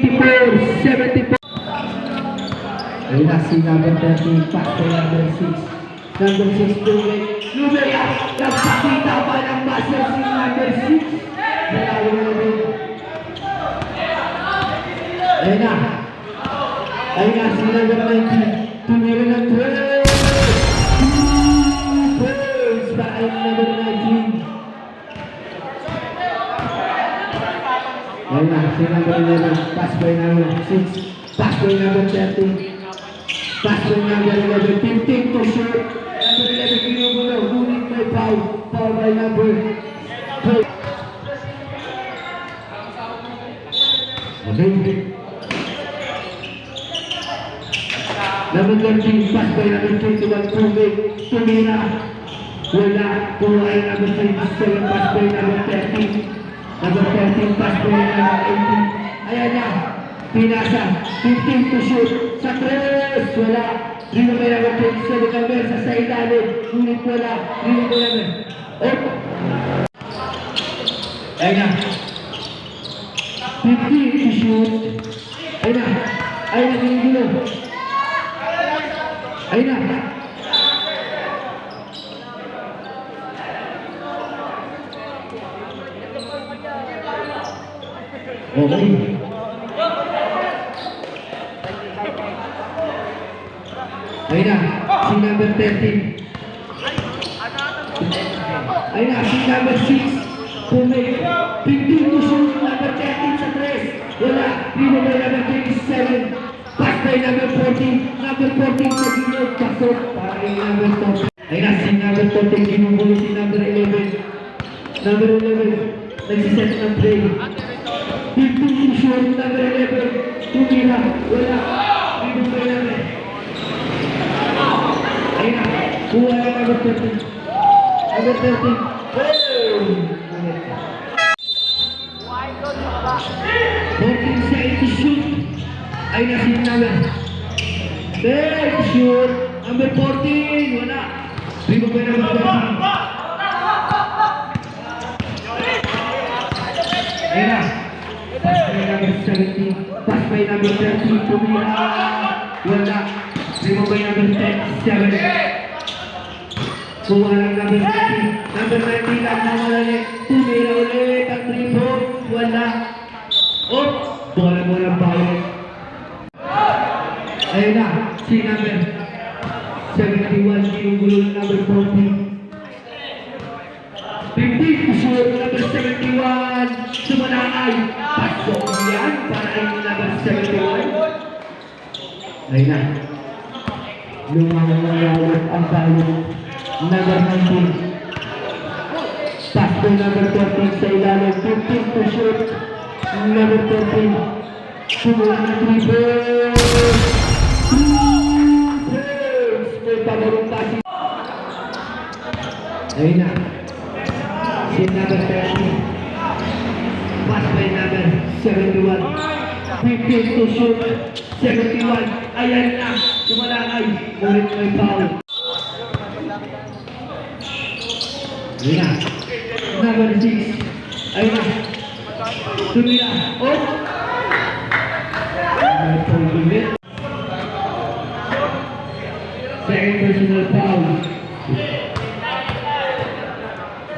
84, 74. Ayun na si number 13, pass to number 6. Number 6, Lumay. Lumay, ah, nagpakita pa ng muscle si number 6. Malayo na rin. Ayun na. Ayun na si number 19. Tumira ng 12. Two points para number 19. Na, si number 11, pass by number 6, pass by number 13, pass by number 11, 15 to shoot, number 11, ginugulo, ngunit may foul, foul by number. 12. Okay. Number 13, pass by number 21, Tubig, tumira, wala, kuha number 27, pass by number 13, Number 13, pass po yung number 18. Ayan na. Pinasa. 15 to shoot. Sa tres. Wala. Rino may number 27 number sa sa ilalim. Ngunit wala. Rino may number. Oh. Ayan na. 15 to shoot. Ayan na. Ayan na. Ginigulo. Ayan na. Okay. Ayun na, si number 13. Ayun na, si number 6. Pumay. 15 to shoot, number 13 sa 3. Wala, Rino by number 27. Pass by number 14. Number 14 sa gilid. Pasok para kay number 12. Ayun na, si number 14. Ginugulo si number 11. Number 11. Nagsiset ng play. 15 shoot, number 11. Tumira, wala. Rino by number. Ayun na, kuha ng number 13. Number 13. Boom! 14 seconds shoot. Na si number. Third shoot. Number 14. Wala. Rino by number 13. Ayun na. Pass by number 17. Pass by number 13. Tumira. Wala. Rino by number 10. 7. Kuha ng number 19. Number 19 lang na malali. Tumira ulit ang 3 points. Wala. Oh! Bola mo ng bawal. Ayun na. Si number 71. Ginugulo ng number 14. 15 to shoot. Number 71. Sumanakay. Pasok yan para kay number 71. Ayun na. Lumangalawat ang tayo. Number 19. Pass to number 13 sa ilalim. 15 to shoot. Number 13. Sumunod na 3 balls. 3 balls. May palarong pasi. Ayun na. Si number 13. Pass by number 71. 15 to shoot. 71. Ayan na. Tumalakay. Ngunit may foul. Ayun na. Number 6. Ayun na. Tumira. Oh ulit. Second personal foul.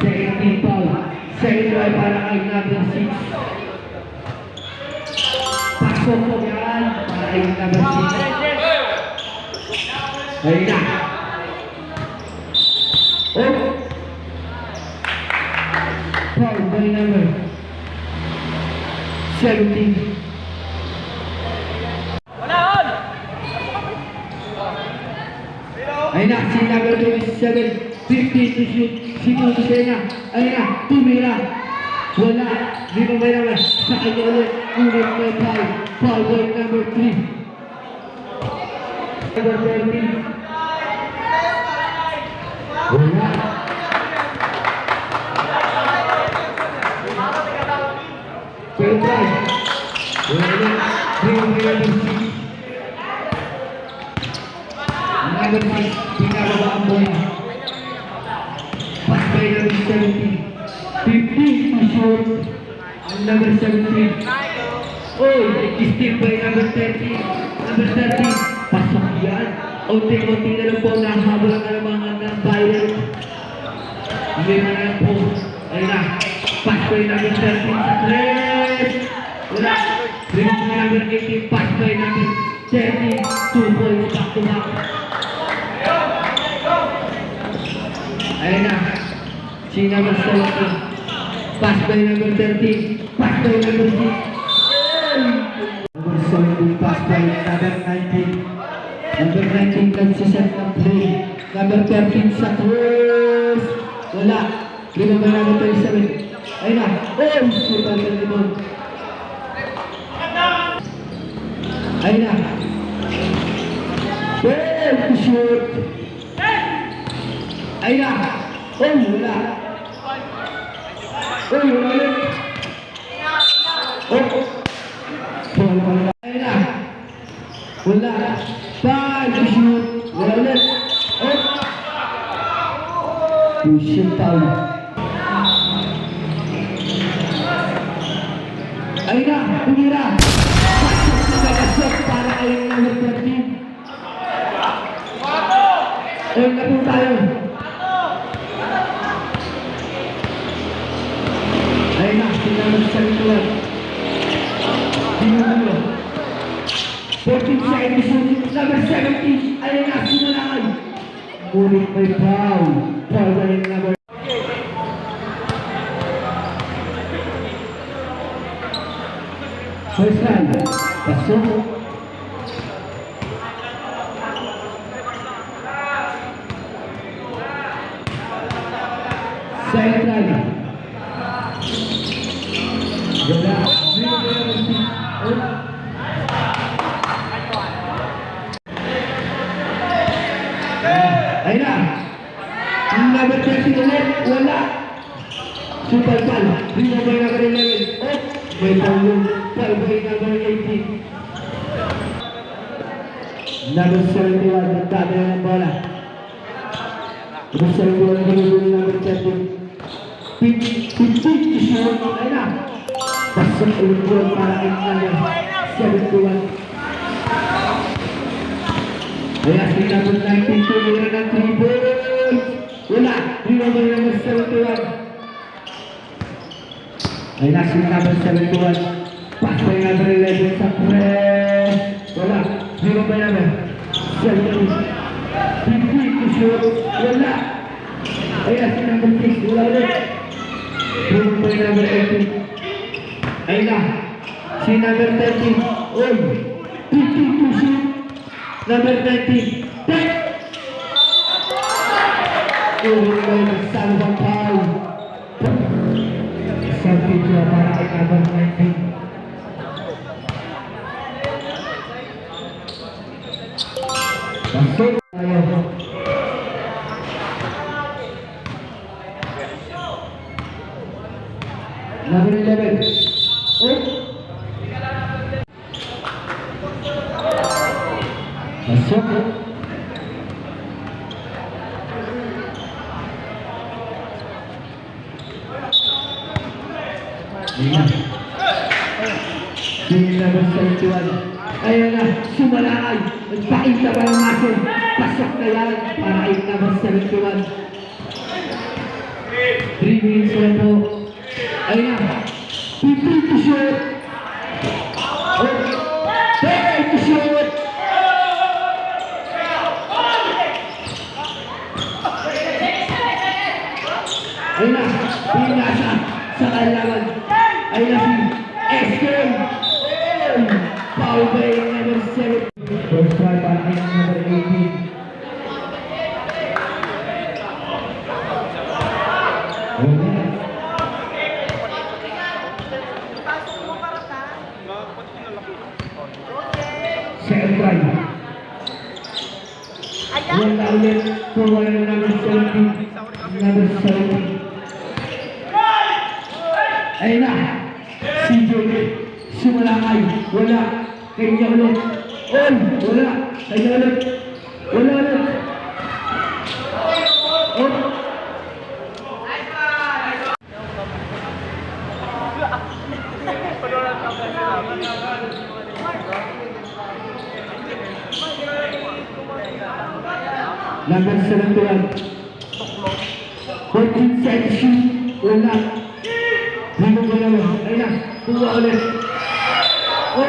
Second team foul. Second try para kay number 6. Pasok po yan para kay number 6. Ayun na. Oh! Foul by number 17. Ayun na, si number 27, 50 to shoot, si Kusena. Ayun na, tumira. Wala, di ba may naman? Sa kanya ulit, unang may foul. Foul number 3. Number 13. Wala. Second try. Wala. Three by number 6. Number 5, pinababa ang bola. Pass by number 17. 15 to shoot. Ang number 17. Oy, steal by number 30. Number 30. Pasok yan. Unti-unti na lang po nahabol ang mga ng Bayern. Lima na lang po. Ayun na. Pass by number 13 sa tres. Wala. Rim by number 18. Pass by number 30. Two points back to back. Ayun na. Si number 17. Pass by number 13. Pass by number 6. Number 17. Pass by number 19. Number 19 consistent ng play. Number 13 sa cross. Wala. Lima ba number 37? Ayun na. Oh! Super Pokemon. Ayun na. Well, shoot. Ayun na. Oh, wala. Oh, wala ulit. Oh, oh. Wala, wala. Ayun na. Wala. Five to shoot. Wala ulit. Oh. Shoot foul. Ayun na. Tumira. Para kay number 13. Ayun na. Ayun na. Sinamag sa. Dinulo. 14 seconds number 17 ayun na sinunakay ngunit may foul foul na yung number first round pasok second round wala Ayun na. Ang number 30 ulit, wala. Super ball. Rino by number 11. Oh, may tawag. Ball by number 18. Number 71, nagdami na ng bola. Number 71, binibuli number 30. 50 to shoot. Ayun na. Pasok ulit kay number 71. Kaya si number 19 tumira ng 3 points. Wala. Rino by number 71. Ay na si number 71. Pass by number 11 sa press. Wala. By number 72. 50 to shoot. Wala. Ay na si number 6. Wala ulit. By number 18. Si number 13. Oy. 50 to shoot. Number 19. Take! Ulit ko yung salva foul. Isang video para kay number 19. Pasok tayo. Number 11. Oh! Pasok. Ayan. Yung number 71. Ayan na, sumalakay. Nagpakita pa ng muscle. Pasok na yan para kay number 71. 3 minutes na po. Ayan na. 50 to shoot. 30 to shoot. Ayun na, pinasa sa kalaban. wala kayo. Wala. Kanya ulit. On. Wala. Kanya ulit. Wala ulit. On. Laban sa natural. 14 section. Wala. Wala. Wala. Wala. Wala. Wala. Wala. Wala. Na.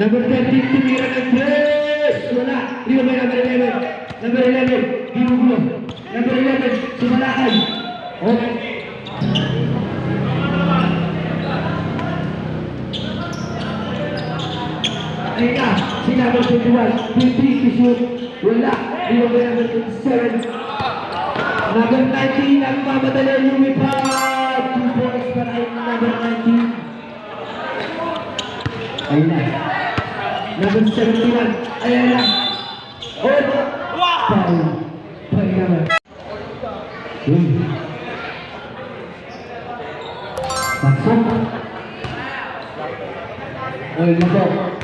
Number 13, tumira ng press. Wala. Di ba may number 11? Number 11, ginugulo. Number 11, sumalakay. Okay. Ayun na. Si number 21, 23 to shoot. Wala. May number 27? Number 19, ang mamadali lumipad. Two points para kay number 19. Ayun na. Number 71. Ayan na. Oh! Foul. Foul naman. Uy. Pasok. Share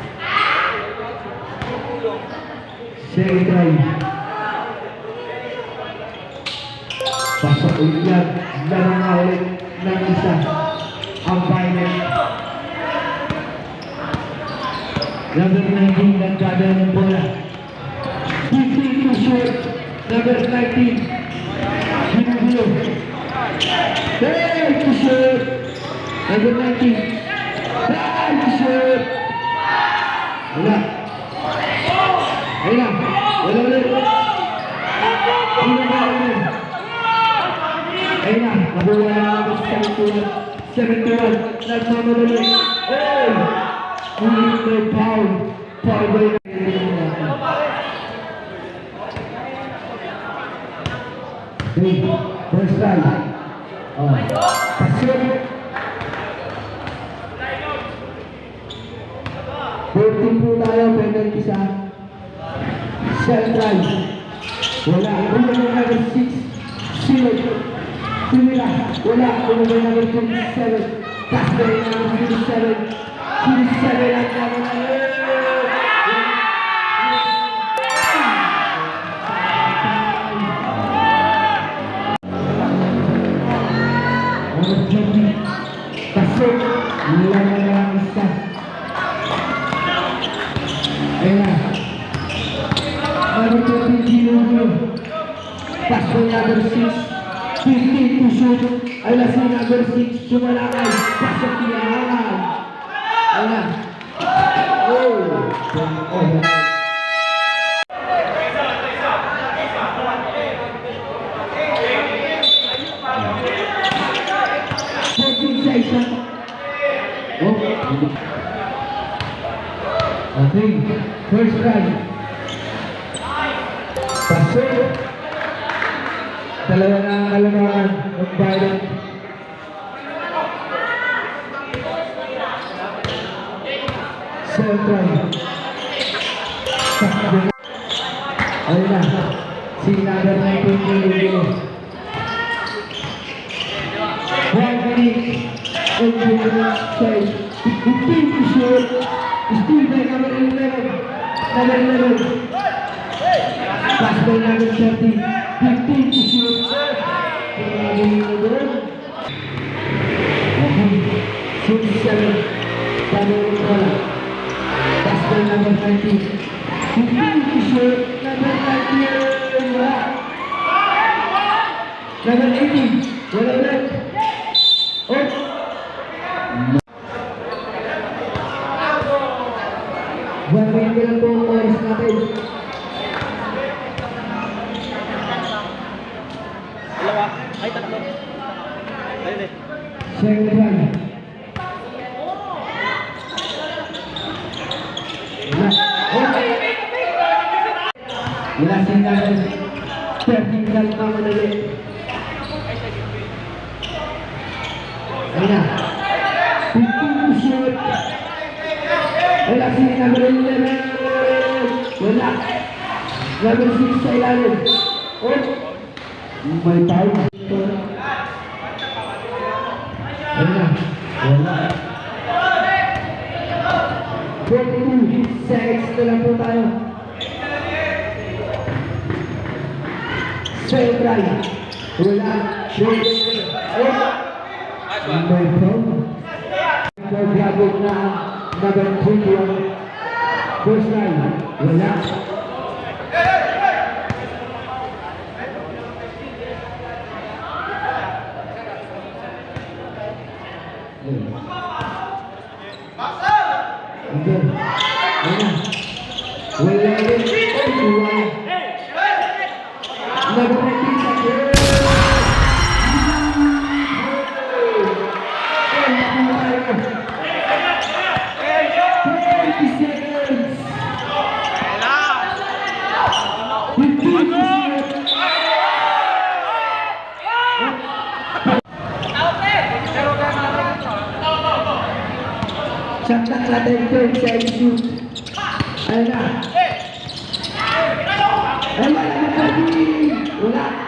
drive. Pasok ulit yan. Laro na ulit ng isa. Ang final. Number 19, nagkada ng bola. 15 to shoot. Number 19. Ginugulo. Hey, to shoot. Number 19. Hey, to shoot. Wala. Ayun na. Ayun na. Na naman sa 71. 71. Nagmamadali. Oh! Ulit may foul. Foul ba yun? Time. Oh. 14 po tayo, penalty sa drive. Wala. Ulo ng number 6. Sino? Tumira. Wala. Ulo ng number 27. Casper ng number 27. 27 at number Number number 6. 15 to shoot. Ay lasi number 6. Sumalakay. Pasok yan. Ayan. Oh. Oh. Oh. Okay. First try. Pasok. Dalawa na ang kalamangan ng Biden. Second try. Takbo. Ayun na. Si number 19 Ginugulo. One minute and two minutes side. 15 to shoot. Still by number 11. Number 11. Pass by number 30. 15 to shoot. Tingnan mo doon. Okay. Shoot 7. Sabi mo wala. Pass by number 30. 15 to shoot. Number 30. Wala. Number 18. Wala ulit. Oh! One minute lang po ang oras natin. Dalawa. Ay, tatlo. Ayun eh. Wala si Nagal. 13 try pa madali. Ayun na. 15 to shoot. Wala si number 11. Wala. Number 6 sa ilalim. Oh. May time. Ayun na. Wala. 42 seconds na lang po tayo. Second try. Wala. Wala. Oh. Number 4. Nagagabot na number 21. First line. Wala. Wala rin. Wala. Number 19 sa Twenty seconds. Fifteen seconds. Sakta natin ito sa shoot. Ayun na. Ayun na. Wala.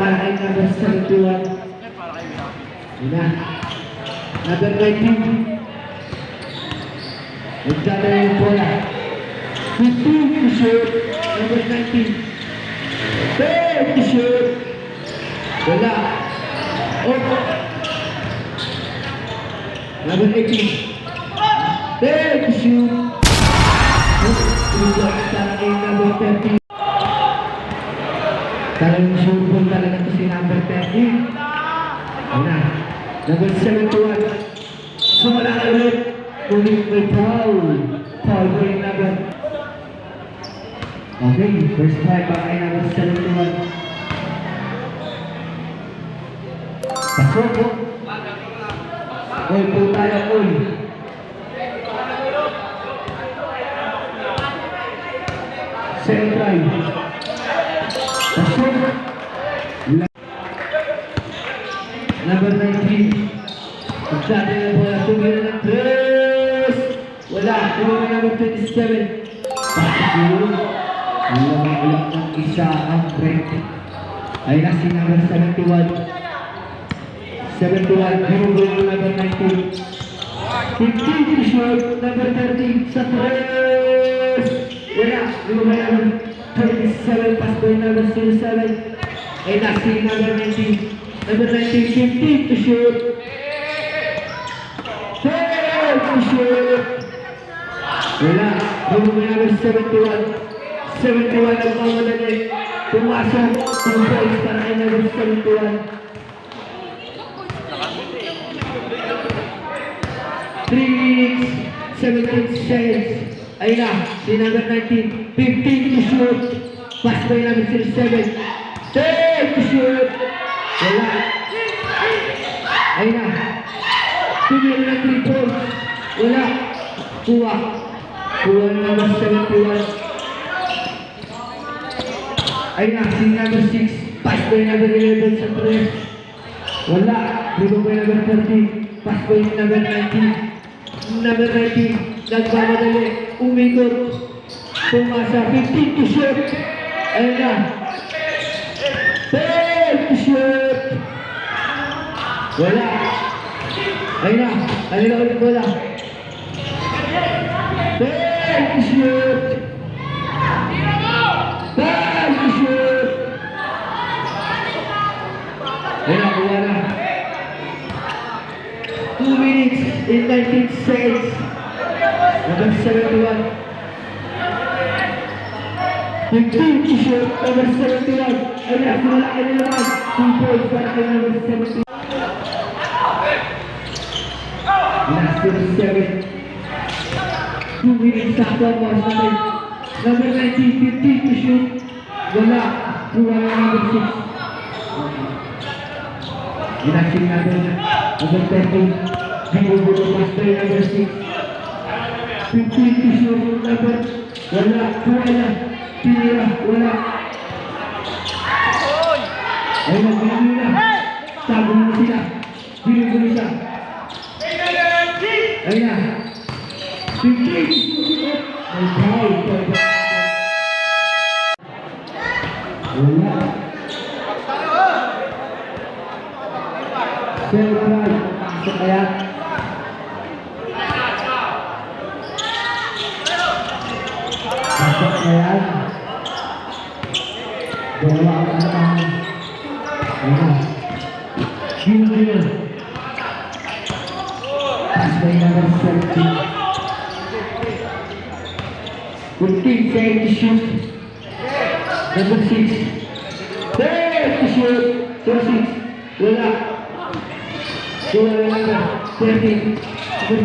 Para kay number 71. Yun na. Number 19. Ang dala ng bola. 15 to shoot. Number 19. Third shoot. Wala. Oh. Number 18. Third shoot. Talagang shoot po talaga ito si number 30. Wala. Number 71. Sumala na ulit. Ulit may foul. Foul po yung number Okay, first try para kay number 71. Pasok po. Oy po tayo, oy. Second try. Pasok. La- Number 19. Magsabi na po na tumira ng tres. Wala. Tumira number 27. Pasok yun. Lumang-ulang ng isa ang break. Ay na si number 71. 71, Hugo number 19. 15 to shoot, number 30 sa tres. Wala, lumang number 37, pass by number 07. Ay na si number 19. Number 19, 15 to shoot. 12 to shoot. Wala, number 71. 71 ang mamadali. Pumasok, 2 points para kay number 71. Three minutes, 17 seconds. Ayun na, number 19. 15 to shoot. Pass by number 07. 10 to shoot. Wala. Ayun na. Tumira na 3 points. Wala. Kuha. Kuha na number 71. Ayun na, si number 6. Pass by number 11 sa 3. Wala. Dribble by number 30. Pass by number 19. Number 19. Nagmamadali. Umikot. Pumasa. 15 to shoot. Ayun na. 10 to shoot. Wala. Ayun na. Halika ulit wala. 10 2 minutes in 19 seconds. Number 71. 15 to shoot. Number 71. Ayun na. Simula ka na naman. 2 points para kay number 71. Last 7 sakto mo sa may number 19, 15 to shoot. Wala. Kuha ng number 6. Okay. Inaction natin. Number 13. Binubo ng master number 6. 15 to shoot. Number. Wala. Kuha na. Tira. Wala. Ay, nagbibiyo na. Tago na sila. Binubo siya. Ayan. 15. เชื่อเพื่อนสุขยันสุขยัน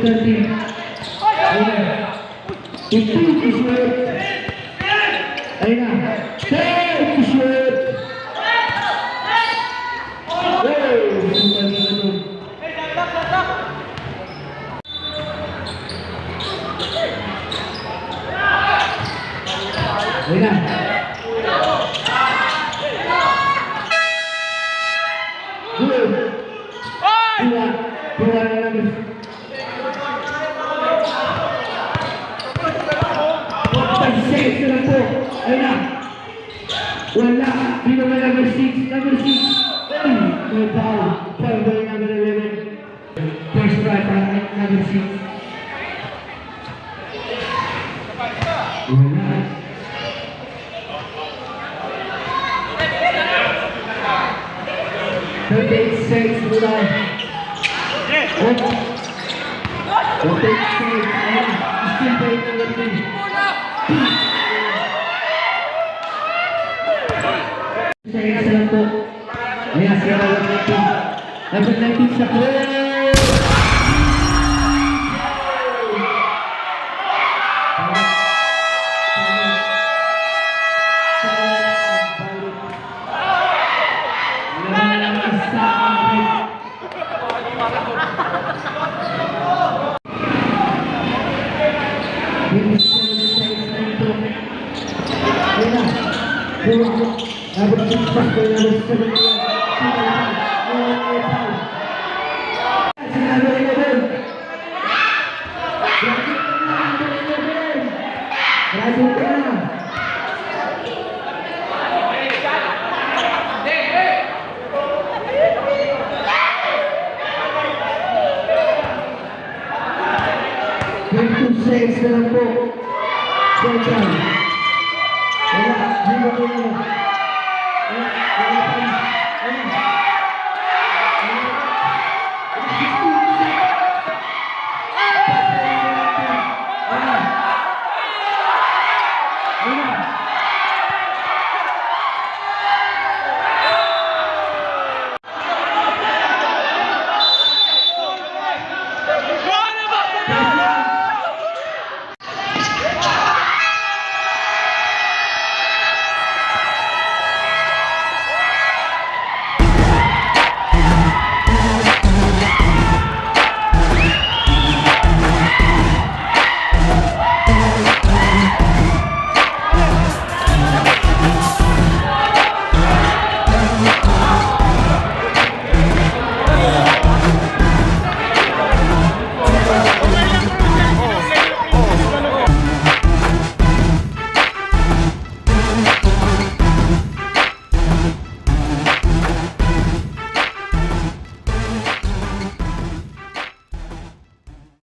Number 13. Wala. 15 to shoot. Ayun na. There to shoot. Hey! Sumali na doon. Ayun na. Good. Dua. Dua na namin. Five seconds na lang po. Ayun na. Wala. Dino na number 6. Number 6. Ay! May foul. Foul by number 11. First try para kay number 6. Wala. Thirty-eight seconds mula. Oh. Thirty-eight seconds. Ayun. Still by number 3. Saya rasa untuk Ayan, siya na lang natin. Number 19 sa Chris! Graduate ka na. Twenty-two seconds na